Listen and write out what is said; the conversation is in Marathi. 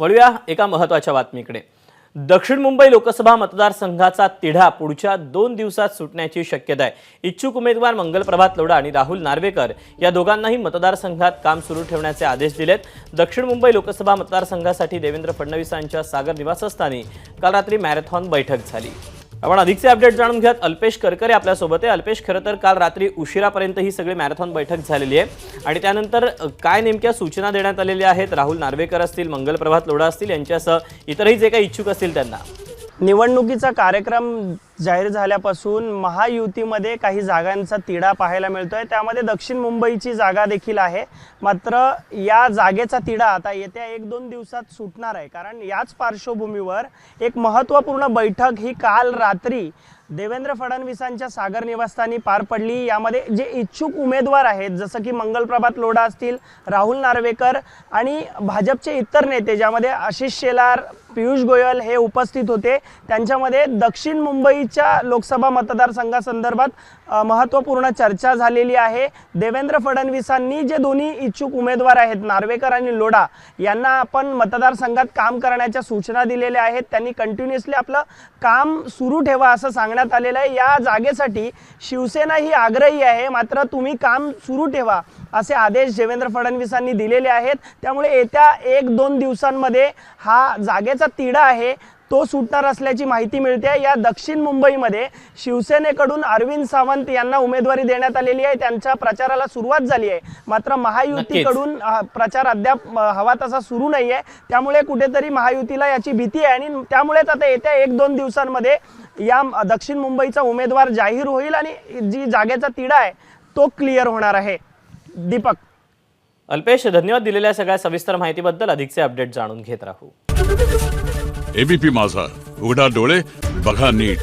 वळूया एका महत्त्वाच्या बातमीकडे. दक्षिण मुंबई लोकसभा मतदारसंघाचा तिढा पुढच्या दोन दिवसात सुटण्याची शक्यता आहे. इच्छुक उमेदवार मंगलप्रभात लोढा आणि राहुल नार्वेकर या दोघांनाही मतदारसंघात काम सुरू ठेवण्याचे आदेश दिलेत. दक्षिण मुंबई लोकसभा मतदारसंघासाठी देवेंद्र फडणवीसांच्या सागर निवासस्थानी काल रात्री मॅरेथॉन बैठक झाली. आपण अधिकचे अपडेट जाणून घ्यात अल्पेश करकरे आपल्यासोबत आहे. अल्पेश खरं तर काल रात्री उशिरापर्यंत ही सगळी मॅरेथॉन बैठक झालेली आहे. आणि त्यानंतर काय नेमक्या सूचना देण्यात आलेल्या आहेत? राहुल नार्वेकर असतील मंगल प्रभात लोढा असतील यांच्यासह इतरही जे काही इच्छुक असतील त्यांना. निवडणुकीचा कार्यक्रम जाहीर झाल्यापासून महायुतीमध्ये काही जागांचा तिढा पाहायला मिळतो आहे त्यामध्ये दक्षिण मुंबईची जागा देखील आहे. मात्र या जागेचा तिढा आता येत्या एक दोन दिवसात सुटणार आहे. कारण याच पार्श्वभूमीवर एक महत्त्वपूर्ण बैठक ही काल रात्री देवेंद्र फडणवीसांच्या सागर निवासस्थानी पार पडली. यामध्ये जे इच्छुक उमेदवार आहेत जसं की मंगलप्रभात लोढा असतील राहुल नार्वेकर आणि भाजपचे इतर नेते ज्यामध्ये आशिष शेलार पियुष गोयल हे उपस्थित होते. त्यांच्यामध्ये दक्षिण मुंबई मुंबईच्या लोकसभा मतदारसंघासंदर्भात महत्त्वपूर्ण चर्चा झालेली आहे. देवेंद्र फडणवीसांनी जे दोन्ही इच्छुक उमेदवार आहेत नार्वेकर आणि लोढा यांना आपण मतदारसंघात काम करण्याच्या सूचना दिलेल्या आहेत. त्यांनी कंटिन्युअसली आपलं काम सुरू ठेवा असं सांगण्यात आलेलं आहे. या जागेसाठी शिवसेना ही आग्रही आहे. मात्र तुम्ही काम सुरू ठेवा. असे आदेश देवेंद्र फडणवीसांनी दिलेले आहेत. त्यामुळे येत्या एक दोन दिवसांमध्ये हा जागेचा तिढा आहे तो सुटणार असल्याची माहिती मिळते. या दक्षिण मुंबईमध्ये शिवसेनेकडून अरविंद सावंत यांना उमेदवारी देण्यात आलेली आहे. त्यांच्या प्रचाराला सुरुवात झाली आहे. मात्र महायुतीकडून प्रचार अद्याप हवा तसा सुरू नाही आहे त्यामुळे कुठेतरी महायुतीला याची भीती आहे आणि त्यामुळेच आता येत्या एक दोन दिवसांमध्ये या दक्षिण मुंबईचा उमेदवार जाहीर होईल आणि जी जागेचा तिढा आहे तो क्लिअर होणार आहे. दीपक. अल्पेश धन्यवाद दिलेल्या सगळ्या सविस्तर माहितीबद्दल अधिकचे अपडेट जाणून घेत राहू. एबीपी माझा. उघडा डोळे बघा नीट.